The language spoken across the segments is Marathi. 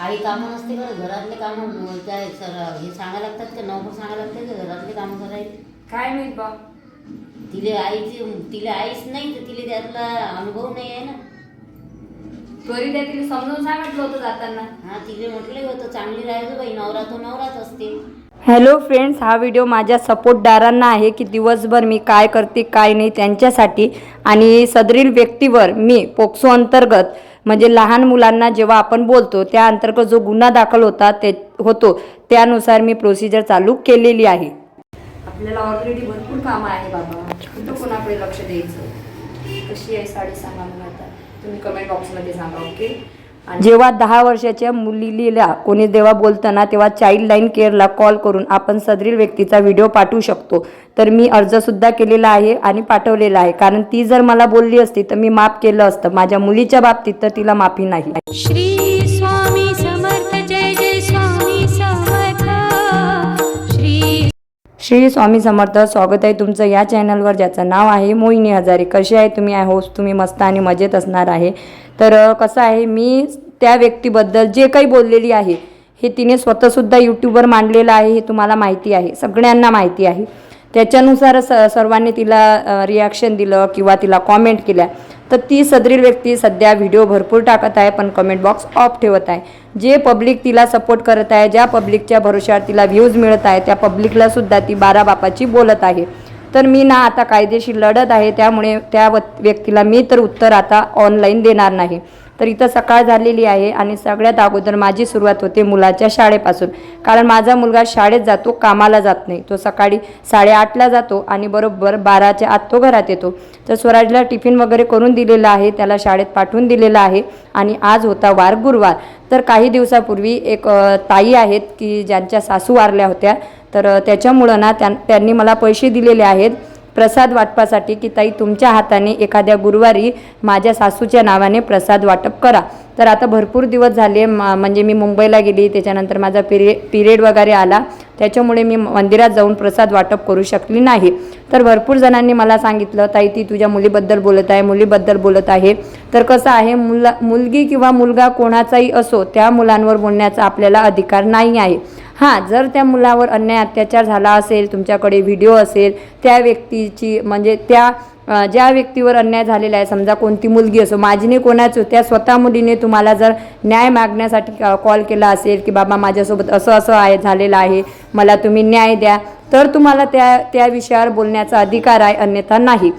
आई कामं नसते का? घरातले कामं काय सर हे सांगायला लागतात का? नोकर सांगायला लागते का? घरातले कामं करायचे काय माहीत बा. तिले आईची तिले आईच नाही तर तिले त्यातला अनुभव नाही आहे ना. तरी त्या तिला समजून सांगितलं होतं जाताना. हा तिले म्हटलं होतं चांगली राहायचं बाई नवरा तो नवराच असते. हॅलो फ्रेंड्स हा व्हिडिओ माझ्या सपोर्टदारांना आहे की दिवसभर मी काय करते काय नाही त्यांच्यासाठी. आणि सदरील व्यक्तीवर मी पोक्सो अंतर्गत म्हणजे लहान मुलांना जेव्हा आपण बोलतो त्या अंतर्गत जो गुन्हा दाखल होता ते होतो त्यानुसार मी प्रोसिजर चालू केलेली आहे. आपल्याला ऑलरेडी भरपूर कामं आहे बाबा. कुठं कोणाकडे लक्ष द्यायचं? कशी आहे साडी सांगा आता. तुम्ही कमेंट बॉक्समध्ये सांगा ओके जेव्हा दहा वर्षाच्या मुलीला कोणी जेव्हा बोलताना तेव्हा चाइल्ड लाईन केअरला कॉल करून आपण सदरील व्यक्तीचा व्हिडिओ पाठवू शकतो. तर मी अर्जसुद्धा केलेला आहे आणि पाठवलेला आहे. कारण ती जर मला बोलली असती तर मी माफ केलं असतं. माझ्या मुलीच्या बाबतीत तर तिला माफी नाही. श्री श्री स्वामी समर्थ स्वागत आहे तुमचं या चॅनलवर ज्याचं नाव आहे मोहिनी हजारे. कसे आहे तुम्ही? आय होस्ट तुम्ही मस्त आणि मजेत असणार आहे. तर कसं आहे मी त्या व्यक्तीबद्दल जे काही बोललेली आहे हे तिने स्वतःसुद्धा यूट्यूबवर मांडलेलं आहे हे तुम्हाला माहिती आहे. सगळ्यांना माहिती आहे. त्याच्यानुसार स सर्वांनी तिला रिॲक्शन दिलं किंवा तिला कॉमेंट केल्या. तर ती सदरील व्यक्ती सध्या व्हिडिओ भरपूर टाकत आहे पण कमेंट बॉक्स ऑफ ठेवत आहे. जे पब्लिक तिला सपोर्ट करत आहे ज्या पब्लिकच्या भरोश्यावर तिला व्ह्यूज मिळत आहे त्या पब्लिकला सुद्धा ती बारा बापाची बोलत आहे. तर मी ना आता कायदेशीर लढत आहे त्यामुळे त्या व्यक्तीला मी तर उत्तर आता ऑनलाईन देणार नाही. तर इथं सकाळ झालेली आहे आणि सगळ्यात अगोदर माझी सुरुवात होते मुलाच्या शाळेपासून. कारण माझा मुलगा शाळेत जातो कामाला जात नाही. तो सकाळी साडेआठला जातो आणि बरोबर बाराच्या आत तो घरात येतो. तर स्वराजला टिफिन वगैरे करून दिलेला आहे त्याला शाळेत पाठवून दिलेला आहे आणि आज होता वार गुरुवार. तर काही दिवसापूर्वी एक ताई आहेत की ज्यांच्या सासू वारल्या होत्या. तर त्याच्यामुळं ना त्यां त्यांनी मला पैसे दिलेले आहेत. प्रसाद वाटपासाठी की ताई तुमच्या हाताने एखाद्या गुरुवारी माझ्या सासूच्या नावाने प्रसाद वाटप करा. तर आता भरपूर दिवस झाले म्हणजे मी मुंबईला गेली त्याच्यानंतर माझा पिरे पिरियड वगैरे आला. त्याच्यामुळे मी मंदिरात जाऊन प्रसाद वाटप करू शकली नाही. तर भरपूर जणांनी मला सांगितलं ताई ती तुझ्या मुलीबद्दल बोलत आहे मुलीबद्दल बोलत आहे. तर कसं आहे मुला मुलगी किंवा मुलगा कोणाचाही असो त्या मुलांवर बोलण्याचा आपल्याला अधिकार नाही आहे. हां जर त्या मुलावर अन्याय अत्याचार झाला असेल तुमच्याकडे व्हिडिओ असेल त्या व्यक्तीची म्हणजे त्या ज्या व्यक्तीवर अन्याय झालेला आहे समजा कोणती मुलगी असो माझीने कोणाचं त्या स्वतः मुलीने तुम्हाला जर न्याय मागण्यासाठी कॉल केला असेल की बाबा माझ्यासोबत असं असं आहे झालेलं आहे मला तुम्ही न्याय द्या तर तुम्हाला त्या त्या विषयावर बोलण्याचा अधिकार आहे अन्यथा नाही.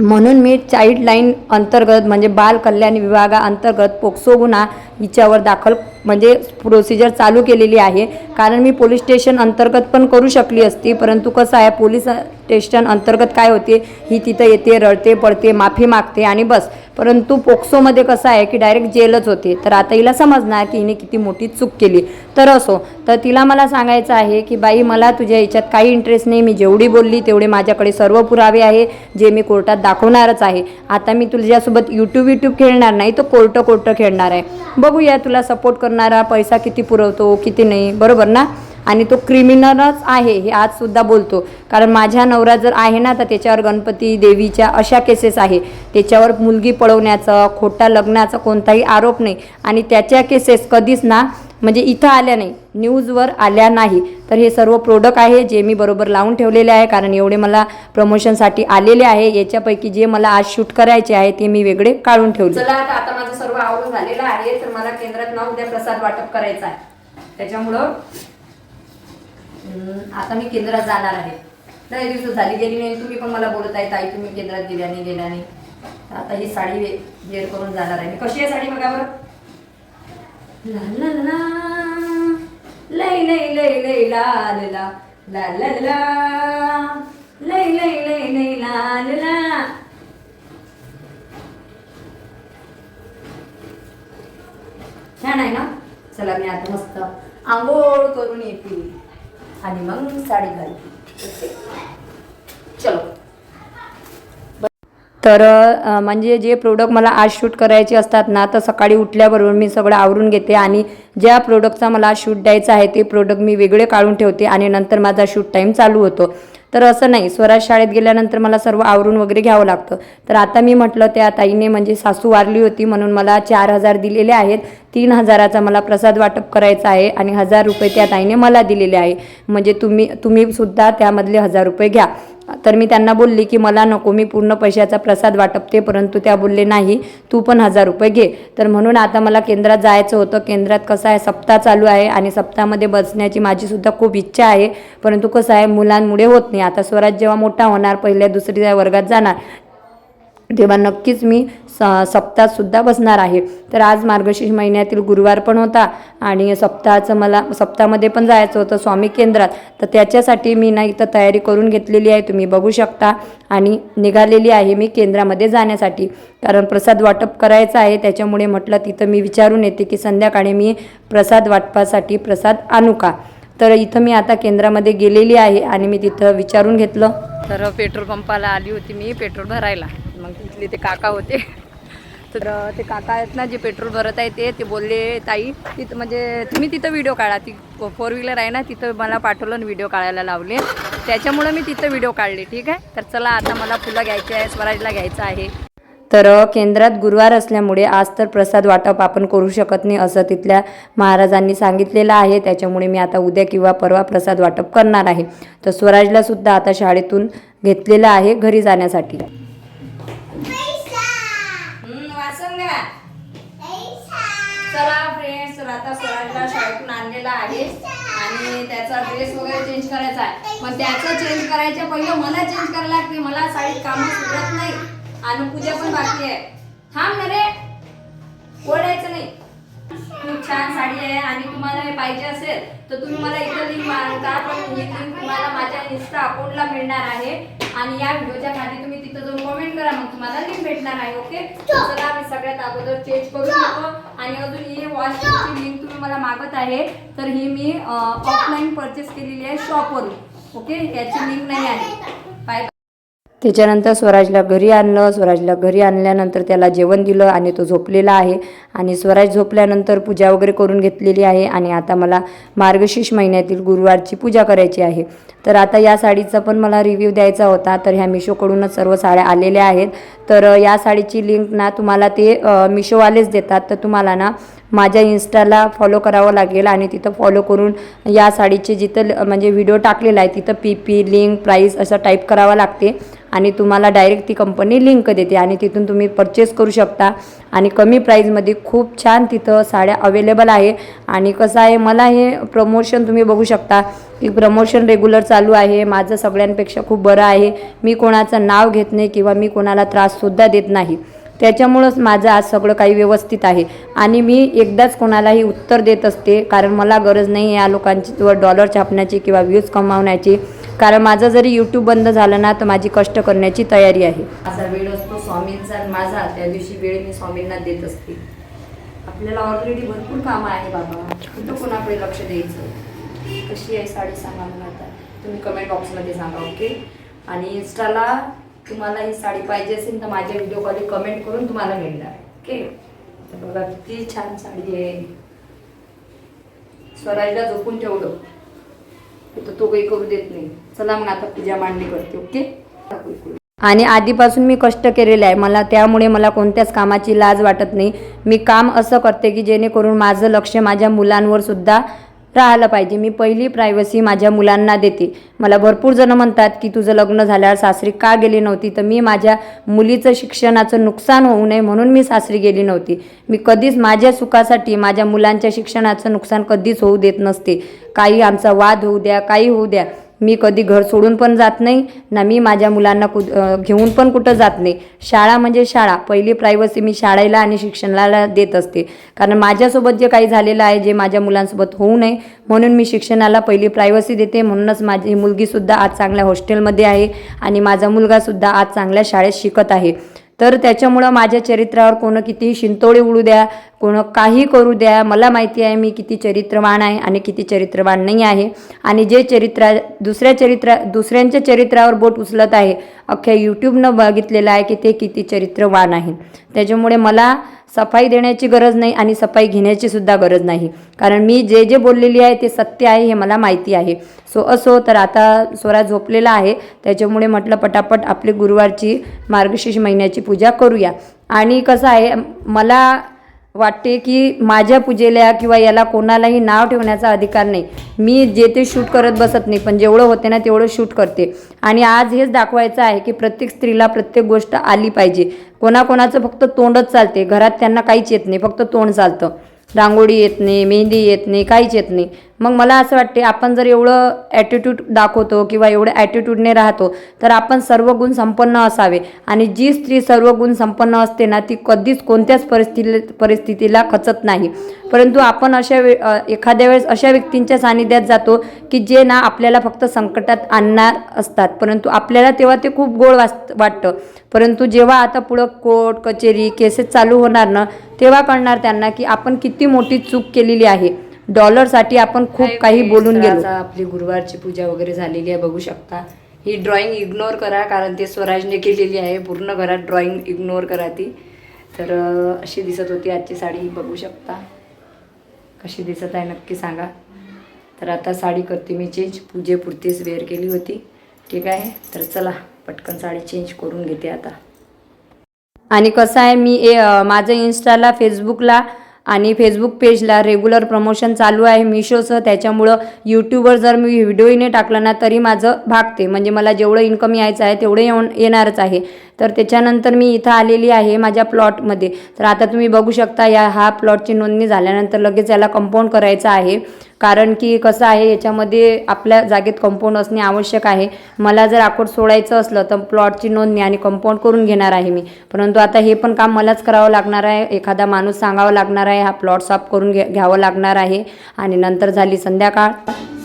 म्हणून मी चाइल्ड लाईन अंतर्गत म्हणजे बाल कल्याण विभागाअंतर्गत पोक्सो गुन्हा हिच्यावर दाखल म्हणजे प्रोसिजर चालू केलेली आहे. कारण मी पोलीस स्टेशन अंतर्गत पण करू शकली असती परंतु कसं आहे पोलीस स्टेशन अंतर्गत काय होते ही तिथं येते रडते पडते माफी मागते आणि बस. परंतु पोक्सोमध्ये कसं आहे की डायरेक्ट जेलच होते. तर आता हिला समजणार की हिने किती मोठी चूक केली. तर असो तर तिला मला सांगायचं आहे की बाई मला तुझ्या याच्यात काही इंटरेस्ट नाही. मी जेवढी बोलली तेवढे माझ्याकडे सर्व पुरावे आहे जे मी कोर्टात दाखवणारच आहे. आता मी तुझ्यासोबत यूट्यूब यूट्यूब खेळणार नाही तर कोर्ट कोर्ट खेळणार आहे. बघूया तुला सपोर्ट करणारा पैसा किती पुरवतो किती नाही. बरोबर ना? आणि तो क्रिमिनलच आहे हे आजसुद्धा बोलतो. कारण माझ्या नवरा जर आहे ना तर त्याच्यावर गणपती देवीच्या अशा केसेस आहे. त्याच्यावर मुलगी पळवण्याचं खोटा लग्नाचा कोणताही आरोप नाही. आणि त्याच्या केसेस कधीच ना म्हणजे इथं आल्या नाही न्यूजवर आल्या नाही. तर हे सर्व प्रोडक्ट आहे जे मी बरोबर लावून ठेवलेले आहे. कारण एवढे मला प्रमोशनसाठी आलेले आहे. याच्यापैकी जे मला आज शूट करायचे आहे ते मी वेगळे काढून ठेवले. चला आता आता माझं सर्व आवडून झालेलं आहे. तर मला केंद्रात ना उद्या प्रसाद वाटप करायचा आहे. त्याच्यामुळं आता मी केंद्रात जाणार आहे. लय दिवस झाली गेली नाही तुम्ही पण मला बोलत आहे ताई तुम्ही केंद्रात गेल्या नाही गेल्या नाही आता ही साडी वेअर करून जाणार आहे. कशी आहे साडी बघा बरं? ला ला लय लय लय लय ला ला ला ला. लय लय लय लय ला ला. छान आहे ना? चला मी आता मस्त आंघोळ करून येते. आणि मग साडी घालते. चलो. तर म्हणजे जे प्रोडक्ट मला आज शूट करायचे असतात ना तर सकाळी उठल्याबरोबर मी सगळं आवरून घेते आणि ज्या प्रोडक्टचा मला शूट द्यायचा आहे ते प्रोडक्ट मी वेगळे काढून ठेवते आणि नंतर माझा शूट टाईम चालू होतो. तर असं नाही. स्वराज शाळेत गेल्यानंतर मला सर्व आवरून वगैरे घ्यावं लागतं. तर आता मी म्हटलं त्या ताईने म्हणजे सासू वारली होती म्हणून मला चार हजार दिलेले आहेत. तीन हजाराचा मला प्रसाद वाटप करायचा आहे आणि हजार रुपये त्या ताईने मला दिलेले आहे. म्हणजे तुम्ही तुम्ही सुद्धा त्यामधले हजार रुपये घ्या. तर मी त्यांना बोलली की मला नको मी पूर्ण पैशाचा प्रसाद वाटपते परंतु त्या बोलले नाही तू पण हजार रुपये घे. तर म्हणून आता मला केंद्रात जायचं होतं. केंद्रात कसं आहे सप्ताह चालू आहे आणि सप्ताहामध्ये बसण्याची माझीसुद्धा खूप इच्छा आहे. परंतु कसं आहे मुलांमुळे होत नाही. आता स्वराज जेव्हा मोठा होणार पहिल्या दुसऱ्या वर्गात जाणार तेव्हा नक्कीच मी स सप्ताहसुद्धा बसणार आहे. तर आज मार्गशीर्ष महिन्यातील गुरुवार पण होता आणि सप्ताहाचं मला सप्ताहामध्ये पण जायचं होतं स्वामी केंद्रात. तर त्याच्यासाठी मी ना इथं तयारी करून घेतलेली आहे. तुम्ही बघू शकता आणि निघालेली आहे मी केंद्रामध्ये जाण्यासाठी. कारण प्रसाद वाटप करायचं आहे. त्याच्यामुळे म्हटलं तिथं मी विचारून येते की संध्याकाळी मी प्रसाद वाटपासाठी प्रसाद आणू का? तर इथं मी आता केंद्रामध्ये गेलेली आहे आणि मी तिथं विचारून घेतलं. तर पेट्रोल पंपाला आली होती मी पेट्रोल भरायला. मग तिथले ते काका होते. तर ते काका आहेत ना जे पेट्रोल भरत आहे ते ते बोलले ताई तिथं म्हणजे तुम्ही तिथं व्हिडिओ काढा. ती फोर व्हीलर आहे ना तिथं मला पाठवलं आणि व्हिडिओ काढायला लावले. त्याच्यामुळं मी तिथं व्हिडिओ काढले ठीक आहे? तर चला आता मला फुलं घ्यायची आहे स्वराजला घ्यायचं आहे. तर केंद्रात गुरुवार असल्यामुळे आज तर प्रसाद वाटप आपण करू शकत नाही असं तिथल्या महाराजांनी सांगितलेलं आहे. त्याच्यामुळे मी आता उद्या किंवा परवा प्रसाद वाटप करणार आहे. तर स्वराजला सुद्धा आता शाळेतून घेतलेलं आहे घरी जाण्यासाठी. चला फ्रेंड्स तर आता स्वराजला शाळेतून आणलेला आहे आणि त्याचा ड्रेस वगैरे चेंज करायचा आहे. पण त्याचं चेंज करायच्या पहिले मला चेंज करायला लागते. मला साडीत कामं सुटत नाही. आणि पूजा पण बाकी आहे. थांब ना रे. ओढायचं नाही. खूप छान साडी आहे आणि तुम्हाला हे पाहिजे असेल तर तुम्ही मला इथं लिंक मारता पण ही लिंक तुम्हाला माझ्या इन्स्टा अकाउंटला मिळणार आहे. आणि या व्हिडिओच्या खाली तुम्ही तिथं जाऊन कमेंट करा मग तुम्हाला लिंक भेटणार आहे ओके चला. मी सगळ्यात अगोदर चेंज करून घेतो. आणि अजून ही वॉचची लिंक तुम्ही मला मागत आहे तर ही मी ऑफलाईन परचेस केलेली आहे शॉपवरून ओके याची लिंक नाही आहे. त्याच्यानंतर स्वराजला घरी आणलं. स्वराजला घरी आणल्यानंतर त्याला जेवण दिलं आणि तो झोपलेला आहे. आणि स्वराज झोपल्यानंतर पूजा वगैरे करून घेतलेली आहे. आणि आता मला मार्गशीर्ष महिन्यातील गुरुवारची पूजा करायची आहे. तर आता या साडीचा पण मला रिव्ह्यू द्यायचा होता. तर ह्या मिशोकडूनच सर्व साड्या आलेल्या आहेत. तर या साडीची लिंक ना तुम्हाला ते मिशोवालेच देतात. तर तुम्हाला ना माझ्या इन्स्टाला फॉलो करावं लागेल आणि तिथं फॉलो करून या साडीचे जिथं ल- म्हणजे व्हिडिओ टाकलेला आहे तिथं पी पी लिंक प्राईस असं टाईप करावं लागते. आणि तुम्हाला डायरेक्ट ती कंपनी लिंक देते आणि तिथून तुम्ही परचेस करू शकता. आणि कमी प्राईजमध्ये खूप छान तिथं साड्या अवेलेबल आहे. आणि कसं आहे मला हे प्रमोशन तुम्ही बघू शकता की प्रमोशन रेग्युलर चालू आहे. माझं सगळ्यांपेक्षा खूप बरं आहे. मी कोणाचं नाव घेत नाही किंवा मी कोणाला त्राससुद्धा देत नाही. त्याच्यामुळंच माझं आज सगळं काही व्यवस्थित आहे. आणि मी एकदाच कोणालाही उत्तर देत असते कारण मला गरज नाही या लोकांची व डॉलर छापण्याची किंवा व्ह्यूज कमावण्याची. कारण माझं जरी यूट्यूब बंद झालं ना तर माझी कष्ट करण्याची तयारी आहे. माझा वेळ असतो स्वामींचा आणि माझा. त्या दिवशी वेळ मी स्वामींना देत असते. आपल्याला ऑलरेडी भरपूर कामं आहे बाबा. कुठं कोणाकडे लक्ष द्यायचं? कशी आहे साडी सांगा मला आता? तुम्ही कमेंट बॉक्समध्ये सांगा ओके आणि इन्स्टाला तुम्हाला ही साडी पाहिजे असेल तर माझ्या व्हिडिओ कॉल कमेंट करून तुम्हाला मिळणार ओके तर बघा किती छान साडी आहे. स्वराजला झोपून ठेवलं. तर तो काही करू देत नाही. चला मग आता पूजा मांडणी करते ओके? आणि आधीपासून मी कष्ट केलेले आहे. मला त्यामुळे मला कोणत्याच कामाची लाज वाटत नाही. मी काम असं करते की जेणेकरून माझं लक्ष माझ्या मुलांवर सुद्धा राहिलं पाहिजे. मी पहिली प्रायव्हसी माझ्या मुलांना देते. मला भरपूर जणं म्हणतात की तुझं लग्न झाल्यावर सासरी का गेली नव्हती? तर मी माझ्या मुलीचं शिक्षणाचं नुकसान होऊ नये म्हणून मी सासरी गेली नव्हती. मी कधीच माझ्या सुखासाठी माझ्या मुलांच्या शिक्षणाचं नुकसान कधीच होऊ देत नसते. काही आमचा वाद होऊ द्या काही होऊ द्या. मी कधी घर सोडून पण जात नाही ना मी माझ्या मुलांना कु घेऊन पण कुठं जात नाही. शाळा म्हणजे शाळा. पहिली प्रायव्हसी मी शाळेला आणि शिक्षणाला देत असते. कारण माझ्यासोबत जे काही झालेलं आहे जे माझ्या मुलांसोबत होऊ नये म्हणून मी शिक्षणाला पहिली प्रायव्हसी देते. म्हणूनच माझी मुलगीसुद्धा आज चांगल्या हॉस्टेलमध्ये आहे आणि माझा मुलगासुद्धा आज चांगल्या शाळेत शिकत आहे. तर त्याच्यामुळं माझ्या चरित्रावर कोणं कितीही शिंतोळी उडू द्या कोणं काही करू द्या मला माहिती आहे मी किती चरित्रवान आहे आणि किती चरित्रवान नाही आहे. आणि जे चरित्रा दुसऱ्या चरित्रा दुसऱ्यांच्या चरित्रावर बोट उचलत आहे अख्ख्या यूट्यूबनं बघितलेलं आहे की ते किती चरित्रवान आहे. त्याच्यामुळे मला सफाई देण्याची गरज नाही आणि सफाई घेण्याची सुद्धा गरज नाही. कारण मी जे जे बोललेली आहे ते सत्य आहे हे मला माहिती आहे. सो असो तर आता स्वरा झोपलेला आहे. त्याच्यामुळे म्हटलं पटापट आपली गुरुवारची मार्गशीर्ष महिन्याची पूजा करूया. आणि कसं आहे मला वाटते की माझ्या पूजेला किंवा याला कोणालाही नाव ठेवण्याचा अधिकार नाही. मी जे ते शूट करत बसत नाही पण जेवढं होते ना तेवढं शूट करते. आणि आज हेच दाखवायचं आहे की प्रत्येक स्त्रीला प्रत्येक गोष्ट आली पाहिजे. कोणाकोणाचं फक्त तोंडच चालते घरात त्यांना काहीच येत नाही फक्त तोंड चालतं. रांगोळी येत नाही मेहंदी येत नाही काहीच येत नाही. मग मला असं वाटते आपण जर एवढं ॲटिट्यूड दाखवतो किंवा एवढं ॲटिट्यूडने राहतो तर आपण सर्व गुण संपन्न असावे. आणि जी स्त्री सर्व गुण संपन्न असते ना ती कधीच कोणत्याच परिस्थिती परिस्थितीला खचत नाही. परंतु आपण अशा वे एखाद्या वेळेस अशा व्यक्तींच्या सानिध्यात जातो की जे ना आपल्याला फक्त संकटात आणणार असतात. परंतु आपल्याला तेव्हा ते खूप गोड वास वाटतं. परंतु जेव्हा आता पुढं कोर्ट कचेरी केसेस चालू होणार ना तेव्हा कळणार त्यांना की आपण किती मोठी चूक केलेली आहे. डॉलरसाठी आपण खूप काही बोलून गेलो. आपली गुरुवारची पूजा वगैरे झालेली आहे बघू शकता. ही ड्रॉइंग इग्नोर करा कारण ते स्वराजने केलेली आहे. पूर्ण घरात ड्रॉइंग इग्नोर करा ती. तर अशी दिसत होती आजची साडी बघू शकता. कशी दिसत आहे नक्की सांगा. तर आता साडी करते मी चेंज पूजेपुरतीच वेअर केली होती. ठीक आहे? तर चला पटकन साडी चेंज करून घेते आता. आणि कसं आहे मी ए माझं इन्स्टाला फेसबुकला आणि फेसबुक पेजला रेग्युलर प्रमोशन चालू आहे मिशोचं त्याच्यामुळं यूट्यूबवर जर मी व्हिडिओही टाकलं टाकला ना तरी माझं भागते. म्हणजे मला जेवढं इन्कम यायचं आहे तेवढं येऊन येणारच आहे. तर त्याच्यानंतर मी इथं आलेली आहे माझ्या प्लॉटमध्ये तर आता तुम्ही बघू शकता या हा प्लॉटची नोंदणी झाल्यानंतर लगेच याला कंपाऊंड करायचं आहे. कारण की कसं आहे याच्यामध्ये आपल्या जागेत कंपाऊंड असणे आवश्यक आहे. मला जर आकोट सोडायचं असलं तर प्लॉटची नोंदणी आणि कंपाऊंड करून घेणार आहे मी. परंतु आता हे पण काम मलाच करावं लागणार आहे. एखादा माणूस सांगावा लागणार आहे हा प्लॉट साफ करून घे घ्यावं लागणार आहे. आणि नंतर झाली संध्याकाळ.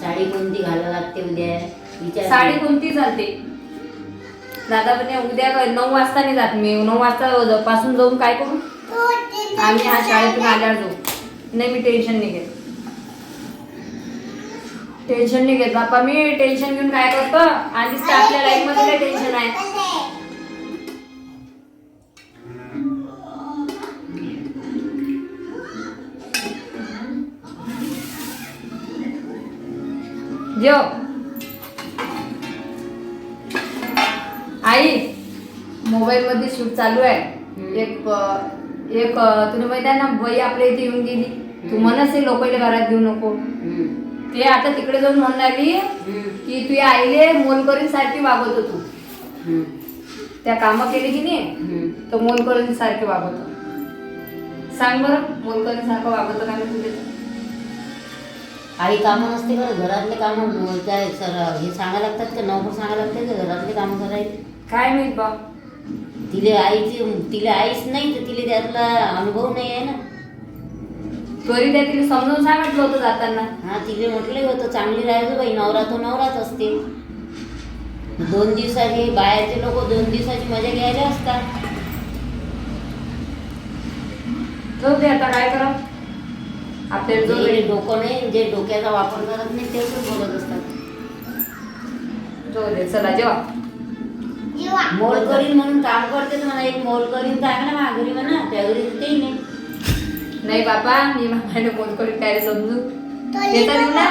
साडी कोणती घालावं लागते उद्या? साडी कोणती चालते? दादा म्हणे उद्या नऊ वाजता नाही जात मी. नऊ वाजता पासून जाऊन काय करू? आम्ही हा शाळेतून आल्यावर जाऊ. नाही मी टेन्शन नाही घेत. टेन्शन नाही घेत बाप्पा. मी टेन्शन घेऊन काय करतो? आधीच तर आपल्या लाईफमध्ये लय टेन्शन आहे. जेव. आई मोबाईल मध्ये शूट चालू आहे. एक एक तुला माहिती आहे ना बाई आपल्या इथे येऊन गेली. तू हे लोकांना घरात घेऊ नको. ते आता तिकडे जाऊन हम्म. की तू आईले मोलकरीन सारखी वागवतो तू. त्या कामं केली की नाही. तर मोलकरीन सारखे वागवतो सांग बरं मोलकरीन सारखं वागवतो का मी तुझे काही कामं नसते का घरातले कामं काय सर हे सांगायला लागतात का नवभर सांगायला लागते का घरातले कामं करायचे काय माहीत बा तिले आईची तिले आईच नाही तर तिले त्यातला अनुभव नाही आहे ना तरी त्या तिने समजून सांगितलं होतं जाताना. हा तिले म्हटलं होतं चांगली राहायचं बाई नवरा तो नवराच असते. दोन दिवसाचे बाहेरचे लोक दोन दिवसाची मजा घ्यायला असतात. जाऊ दे आता काय करा आपल्याला जो जे डोकं नाही जे डोक्याचा वापर करत नाही तेच बोलत असतात. जाऊ दे चला जेवा. मोल करीन म्हणून काम करते तर म्हणा एक मोल करीन तर आहे ना माझ्या घरी म्हणा त्या घरी तेही नाही. नाही बाबा मी माझ्या मोलकरी काय समजू? येता देऊ ना?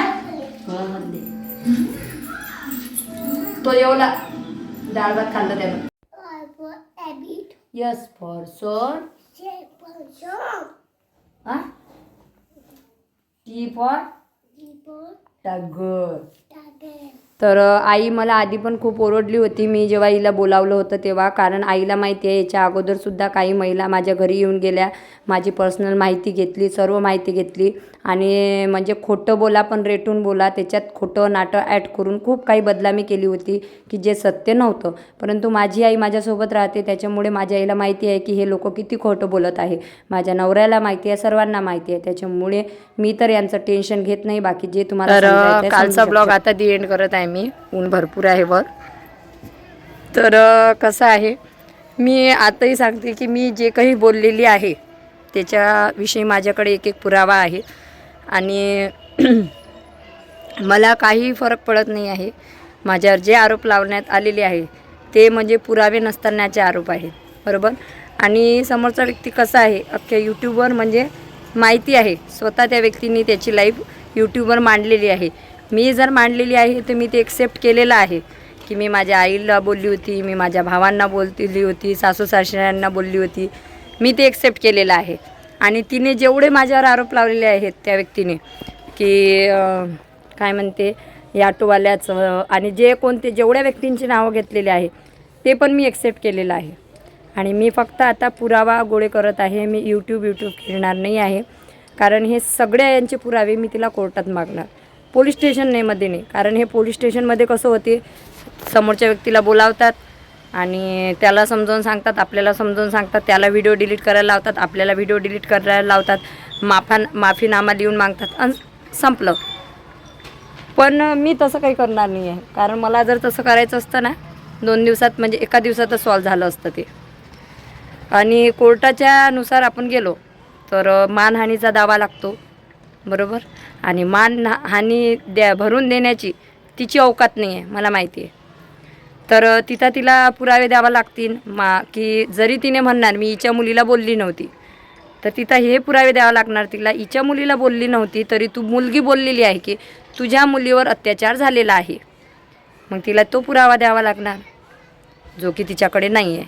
फळामध्ये तो जेवला डाळ भात खाल्लं त्यानं. S for sun T for tiger तर आई मला आधी पण खूप ओरडली होती. मी जेव्हा हिला बोलावलं होतं तेव्हा कारण आईला माहिती आहे याच्या अगोदरसुद्धा काही महिला माझ्या घरी येऊन गेल्या. माझी पर्सनल माहिती घेतली सर्व माहिती घेतली. आणि म्हणजे खोटं बोला पण रेटून बोला त्याच्यात खोटं नाटं ॲड करून खूप काही बदलामी केली होती की जे सत्य नव्हतं. परंतु माझी आई माझ्यासोबत राहते त्याच्यामुळे माझ्या आईला माहिती आहे की हे लोक किती खोटं बोलत आहे. माझ्या नवऱ्याला माहिती आहे सर्वांना माहिती आहे. त्याच्यामुळे मी तर यांचं टेन्शन घेत नाही बाकी जे तुम्हाला कालचा ब्लॉग. आता दी एंड करत आहे मी. ऊन भरपूर आहे वर. तर कसं आहे मी आताही सांगते की मी जे काही बोललेली आहे त्याच्याविषयी माझ्याकडे एक एक पुरावा आहे. आणि मला काही फरक पडत नाही आहे. माझ्यावर जे आरोप लावण्यात आलेले आहे ते म्हणजे पुरावे नसतानाचे आरोप आहेत. बरोबर? आणि समोरचा व्यक्ती कसा आहे अख्ख्या यूट्यूबवर म्हणजे माहिती आहे. स्वतः त्या व्यक्तीने त्याची लाईफ यूट्यूबवर मांडलेली आहे. मी जर मांडलेली आहे तर मी ते एक्सेप्ट केलेलं आहे. की मी माझ्या आईला बोलली होती मी माझ्या भावांना बोललेली होती सासू सासऱ्यांना बोलली होती. मी ते एक्सेप्ट केलेलं आहे. आणि तिने जेवढे माझ्यावर आरोप लावलेले आहेत त्या व्यक्तीने की काय म्हणते या ऑटोवाल्याचं आणि जे कोणते जेवढ्या व्यक्तींची नावं घेतलेली आहे ते पण मी एक्सेप्ट केलेलं आहे. आणि मी फक्त आता पुरावा गोळे करत आहे मी यूट्यूब यूट्यूब खेळणार नाही आहे. कारण हे सगळ्या यांचे पुरावे मी तिला कोर्टात मागणार. पोलीस स्टेशन नाही मध्ये नाही. कारण हे पोलीस स्टेशनमध्ये कसं होते समोरच्या व्यक्तीला बोलावतात आणि त्याला समजावून सांगतात आपल्याला समजावून सांगतात त्याला व्हिडिओ डिलीट करायला लावतात आपल्याला व्हिडिओ डिलीट करायला लावतात माफा माफीनामा लिहून मागतात आणि संपलं. पण मी तसं काही करणार नाही आहे कारण मला जर तसं करायचं असतं ना दोन दिवसात म्हणजे एका दिवसातच सॉल्व झालं असतं ते. आणि कोर्टाच्या नुसार आपण गेलो तर मानहानीचा दावा लागतो. बरोबर? आणि मान हानी द्या भरून देण्याची तिची अवकात नाही आहे मला माहिती आहे तर तिथं तिला पुरावे द्यावा लागतील. मा की जरी तिने म्हणणार मी हिच्या मुलीला बोलली नव्हती तर तिथं हे पुरावे द्यावं लागणार. तिला हिच्या मुलीला बोलली नव्हती तरी तू मुलगी बोललेली आहे की तुझ्या मुलीवर अत्याचार झालेला आहे. मग तिला तो पुरावा द्यावा लागणार जो की तिच्याकडे नाही आहे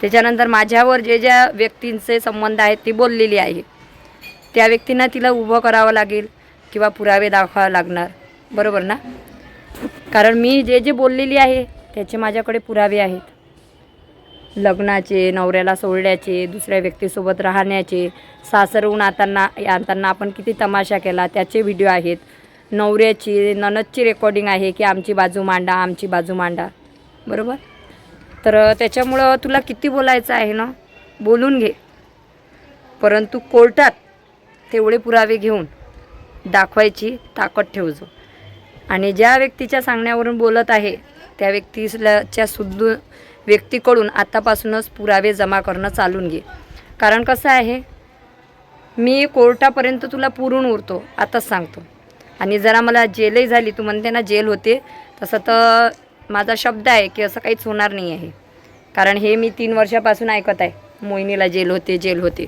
त्याच्यानंतर माझ्यावर जे ज्या व्यक्तींचे संबंध आहेत ती बोललेली आहे. त्या व्यक्तींना तिला उभं करावं लागेल किंवा पुरावे दाखवावं लागणार. बरोबर ना? कारण मी जे जे बोललेली आहे त्याचे माझ्याकडे पुरावे आहेत. लग्नाचे नवऱ्याला सोडल्याचे दुसऱ्या व्यक्तीसोबत राहण्याचे सासरहून आताना आणताना आपण किती तमाशा केला त्याचे व्हिडिओ आहेत. नवऱ्याची ननदची रेकॉर्डिंग आहे की आमची बाजू मांडा आमची बाजू मांडा. बरोबर? तर त्याच्यामुळं तुला किती बोलायचं आहे ना? बोलून घे. परंतु कोर्टात तेवढे पुरावे घेऊन दाखवायची ताकद ठेवजो. आणि ज्या व्यक्तीच्या सांगण्यावरून बोलत आहे त्या व्यक्तीला सुद्ध व्यक्तीकडून आतापासूनच पुरावे जमा करणं चालून घे. कारण कसं आहे मी कोर्टापर्यंत तुला पुरून उरतो आताच सांगतो. आणि जरा मला जेलही झाली तू म्हणते ना जेल होते तसं तर माझा शब्द आहे की असं काहीच होणार नाही आहे. कारण हे मी तीन वर्षापासून ऐकत आहे मोहिनीला जेल होते जेल होते.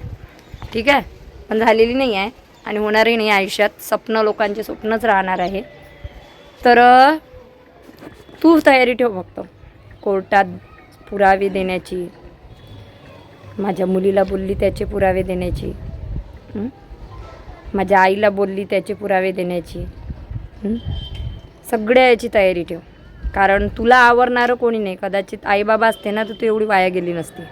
ठीक आहे? पण झालेली नाही आहे आणि होणारही नाही आयुष्यात. स्वप्न लोकांचे स्वप्नच राहणार आहे. तर तू तयारी ठेव फक्त. कोर्टात पुरावे देण्याची माझ्या मुलीला बोलली त्याचे पुरावे देण्याची माझ्या आईला बोलली त्याचे पुरावे देण्याची सगळ्या याची तयारी ठेव. कारण तुला आवडणारं कोणी नाही. कदाचित आईबाबा असते ना तर तू एवढी वाया गेली नसती.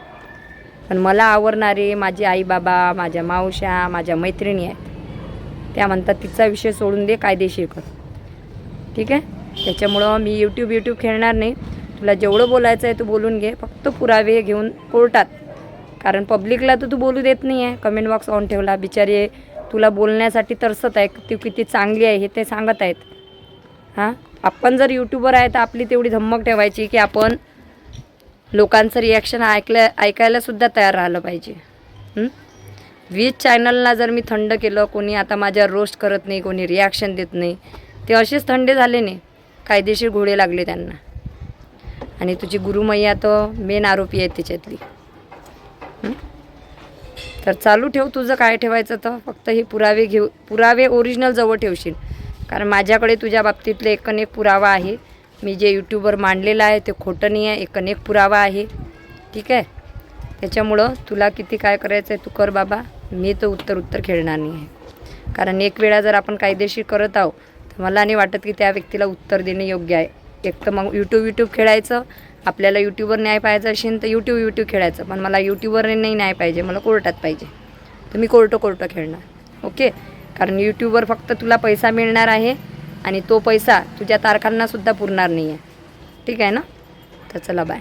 पण मला आवडणारे माझे आईबाबा माझ्या मावश्या माझ्या मैत्रिणी आहेत. त्या म्हणतात तिचा विषय सोडून दे कायदेशीर कर. ठीक आहे? त्याच्यामुळं मी यूट्यूब यूट्यूब खेळणार नाही. तुला जेवढं बोलायचं आहे तू बोलून घे. फक्त पुरावे घेऊन कोर्टात. कारण पब्लिकला तर तू बोलू देत नाही आहे कमेंट बॉक्स ऑन ठेवला. बिचारे तुला बोलण्यासाठी तरसत आहे ती किती चांगली आहे हे ते सांगत आहेत. हां? आपण जर यूट्यूबर आहे तर आपली तेवढी धम्मक ठेवायची की आपण लोकांचं रिॲक्शन ऐकलं ऐकायला सुद्धा तयार राहिलं पाहिजे. वीज चॅनलला जर मी थंड केलं कोणी आता माझ्या रोस्ट करत नाही कोणी रिॲक्शन देत नाही ते असेच थंडे झाले नाही. कायदेशीर घोडे लागले त्यांना. आणि तुझी गुरुमय्या तर मेन आरोपी आहे त्याच्यातली. तर चालू ठेव तुझं काय ठेवायचं तर फक्त हे पुरावे घेऊ पुरावे ओरिजिनल जवळ ठेवशील. कारण माझ्याकडे तुझ्या बाबतीतले एकन एक पुरावा आहे. मी जे यूट्यूबवर मांडलेलं आहे ते खोटं नाही आहे एक अनेक पुरावा आहे. ठीक आहे? त्याच्यामुळं तुला किती काय करायचं आहे तू कर बाबा. मी तर उत्तर उत्तर खेळणार नाही आहे. कारण एक वेळा जर आपण कायदेशीर करत आहोत तर मला नाही वाटत की त्या व्यक्तीला उत्तर देणे योग्य आहे. एक तर मग यूट्यूब यूट्यूब खेळायचं. आपल्याला यूट्यूबवर न्याय पाहायचा असेल तर यूट्यूब यूट्यूब खेळायचं. पण मला यूट्यूबवर नाही न्याय पाहिजे मला कोर्टात पाहिजे. तर मी कोर्टं कोर्टं खेळणार. ओके? कारण यूट्यूबवर फक्त तुला पैसा मिळणार आहे. आणि तो पैसा तुझ्या तारखांनासुद्धा पुरणार नाही आहे ठीक आहे ना? तर चला बाय